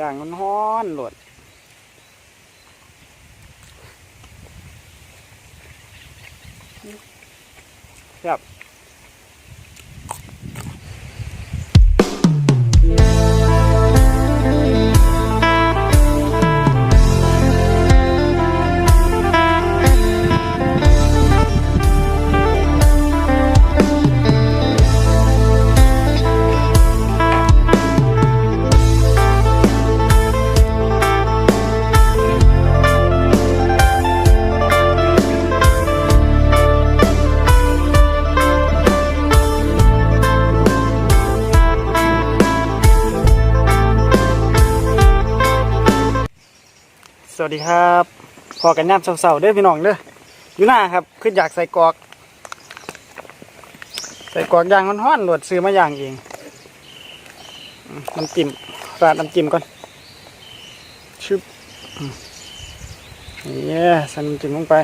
ย่างมันฮ้อนหลดครับ วัสดีครับพอกันยามเสาๆเด้อพี่น้องเด้ออยู่หน้าครับคืออยากใส่กอก ใส่กอกย่างฮ้อนๆหลดซื้อมาอย่างเองน้ำจิ้มราดน้ำจิ้มก่อนชึบอืมนี่ใส่น้ำจิ้มลงไป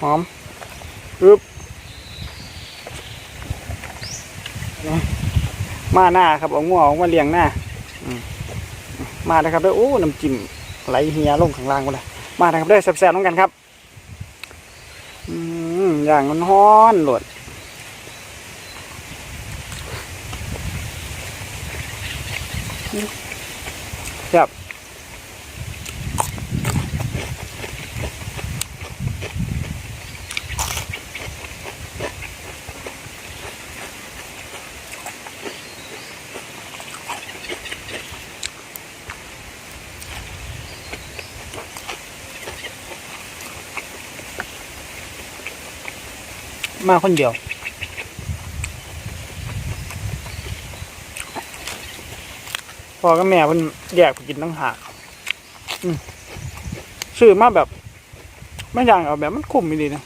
หอมปึ๊บมาหน้าครับเอางัวออกมาเลี้ยงหน้า มาเลยครับได้โอ้น้ำจิ้มไหลเฮียลงข้างล่างหมดเลยมาเลยครับได้แซ่บๆน้องกันครับอืมอย่างมันฮ้อนหลดอืม มาคนเดียว พอกับแม่เพิ่นแยกไปกินตั้งหากอืมซื้อมาแบบ ไม่ย่างเอาแบบมันคุ้มดีนะ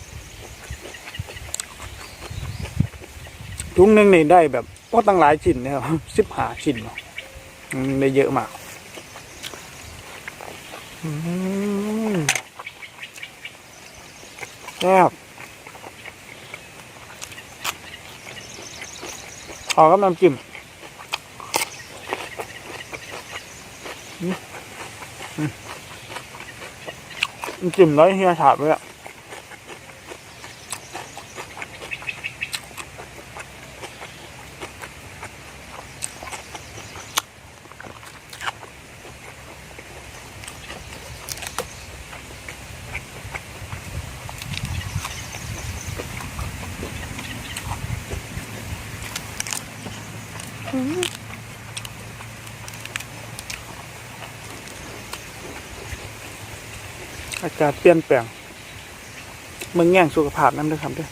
ถุงหนึ่งนี่ได้แบบก็ตั้งหลายชิ้นนะครับสิบหาชิ้นเนาะอืมได้เยอะมากแซ่บ ขอกับน้ำจิ้มจิ้มแล้วเฮียฉาบเลยอะ อากาศเปลี่ยนแปลงมึงแง่งสุขภาพนั่นด้วยครับเด้วย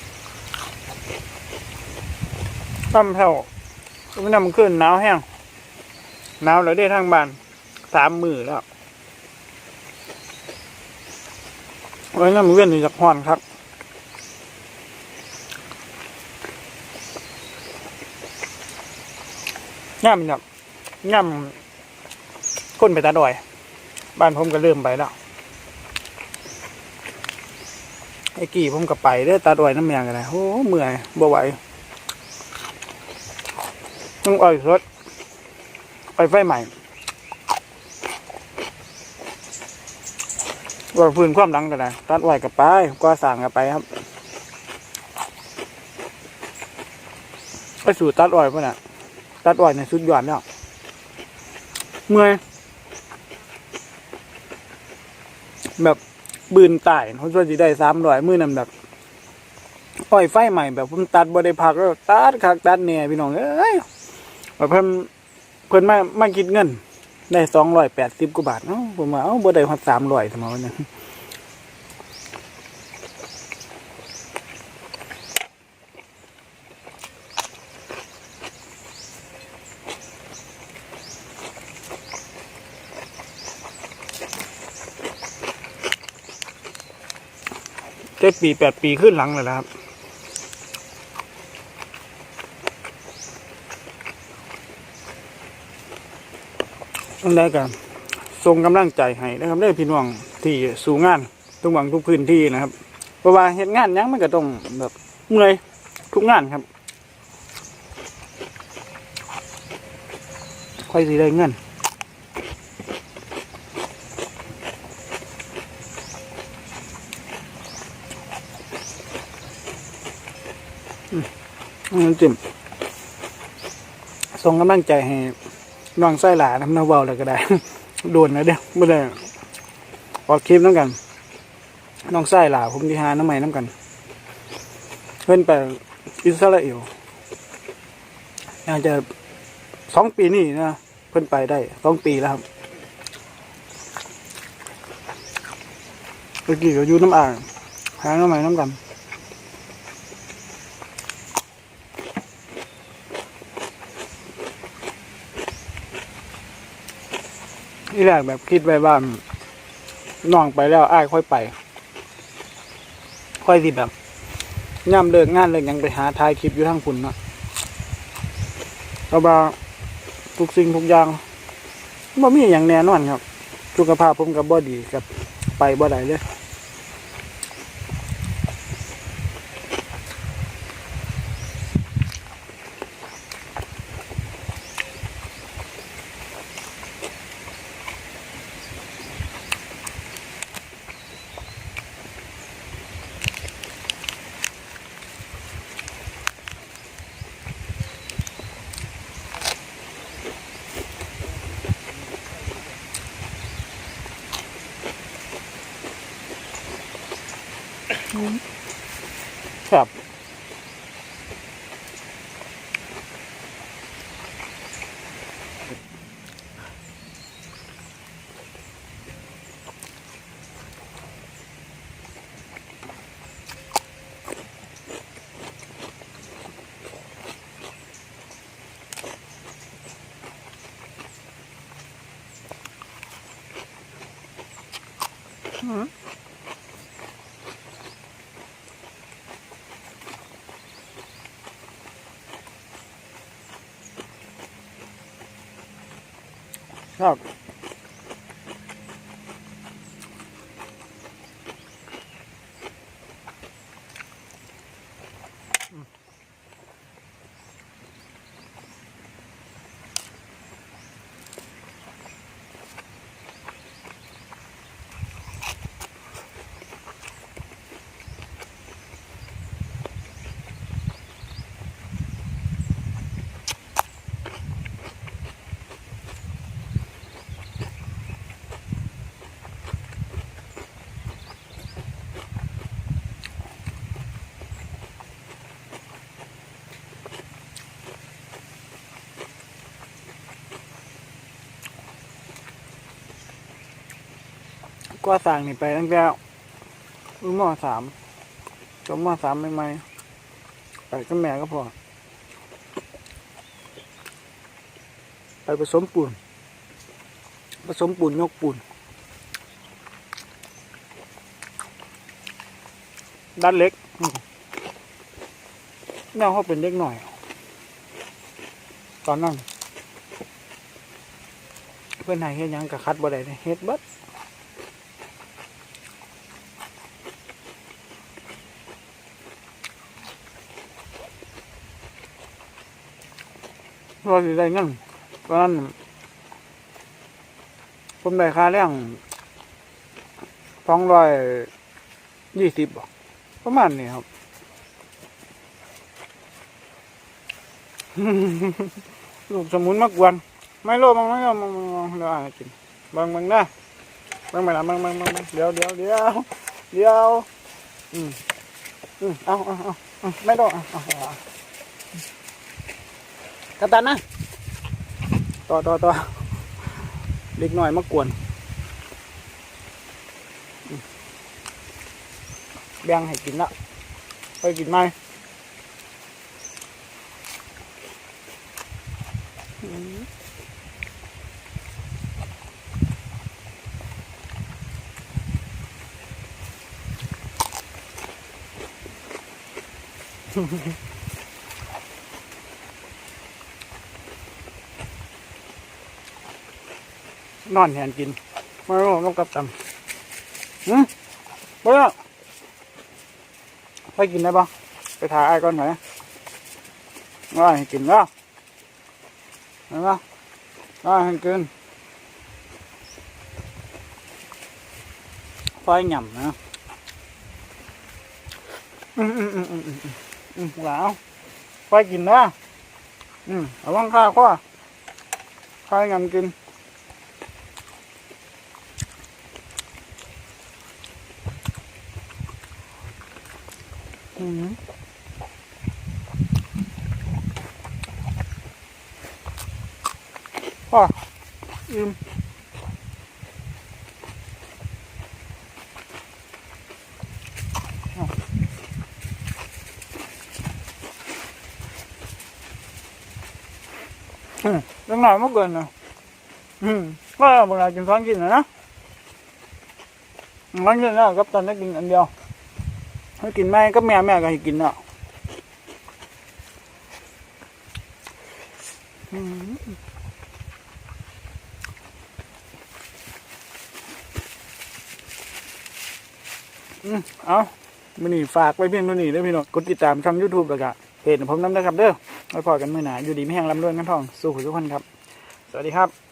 ตั้มเท่าก็ไม่นำขึ้นหนาวแห้งหนาวแล้วได้ทางบ้านสามมือแล้วไว้น้ำเวียนอยู่จากห้อนครับย่ำแบบย่ำก้นไปตาดอย บ้านผมก็เริ่มไปแล้ว ไอ้กี่ผมก็ไปเด้อตาดอยน้ำเมียงกันเลยโอ้เมื่อยบ่ไหวต้องอ่อยสดอ่อยไฟใหม่ว่าพื้นความหลังกันเลยตัดไว้กับไปก็สั่งกับไปครับไปสู่ตัดอ้อยป่ะน่ะ ตัดอ้อยในสุดยอดแล้วเมื่อยแบบ บืนตายเขาช่วยจะได้สามร้อยมือนั่นแบบอ้อยไฟใหม่แบบผมตัดบ่ได้พักแล้วตัดคักตัดเนี่ยพี่น้องเอ้ยแบบเพิ่นเพิ่นมามาคิดเงิน ได้สองร้อยแปดสิบกว่าบาทเนาะผมว่าเอ้าบ่ได้ฮอดสามร้อยสมองเนี่ย เจ็ดปีแปดปีขึ้นหลังเลยนะครับ ต้องได้กันส่งกำลังใจให้นะครับได้พี่น้องที่สู่งานทุกหวังทุกพื้นที่นะครับเพราะว่าเหตุงานยังมันก็ต้องแบบเมื่อยทุกงานครับค่อยสิได้เงิน น้ำจิ้มส่งกำลังใจให้น้องไส้หลาน้ำนาเบาเลยก็ได้โดนนะเด้อไม่ได้ออกคลิปน้ำกัน น้องไส้หลาผมที่หาน้ำใหม่น้ำกัน เพื่อนไปอิสราเอลน่าจะสองปีนี่นะเพื่อนไปได้สองปีแล้วครับเมื่อกี้ก็อยู่น้ำอ่างหาน้ำใหม่น้ำกัน ที่แรกแบบคิดไว้ว่าน้องไปแล้วอ้ายค่อยไป ค่อยสิแบบย่ำเลิกงานเลิกยังไปหาทายคลิปอยู่ทางคุณนเนาะเราบาทุกสิ่งทุกอย่างบ่มีอย่างแน่นอนครับ สุขภาพผมกับบอดีกับไปบ่ได้เลย ครับ ครับ ก็สั่งนี่ไปตั้งแต่รุ่นมสามจบมสามใหม่ๆไปกับแม่ก็พอ ไปผสมปูนผสมปูนยกปูนด้านเล็กแม่เขาเป็นเล็กหน่อย ตอนนั้น เพื่อนไหนเฮ็ดยังกับคัดบ่ได้เลยเฮ็ดบัด เราสิได้เงินเพราะนั้นผมได้ค่าแรงสองร้อยยี่สิบประมาณนี้ครับลูกสมุนมากวน ไม่โลบังไม่โลบังเดี๋ยวอ่านกินบังบังนะบังไปละบังบังบังเดี๋ยวเดี๋ยวเดี๋ยวเดี๋ยวอืมอืมเอาเอาเอาไม่โลอาเอาเอา กระตันนะ ต่อต่อต่อเล็กน้อยมากวนอืมแบ่งให้กินละไปกินไหมอืม นอนแหนกินมาโร่กับกับตำหืมไปแล้ไปกินได้ปะไปถ่ายไอ้ก่อนหน่อยว่าให้กินแล้วเห็นปะอ่าให้กินไฟหย่ำนะอืมอืมอืมอืมอืมหลาวไฟกินนะอืมเอาว่างข้าวข้อไฟหย่ำกิน อืมพ่ออืมอืมตั้งหน่อยเมื่อเกินนะอืมก็บางร ให้กินแม่ก็แม่แม่ก็ให้กินเนาะอืมเอามื่อนี้ฝากไว้เพียงเท่านี้เด้อพี่น้องกดติดตามช่องยูทูบแล้วก็เพจผมน้ำนะครับเด้อไว้พอกันเมื่อหนาอยู่ดีไม่แห้งลำรวยกันทอง สู้ทุกคนครับ สวัสดีครับ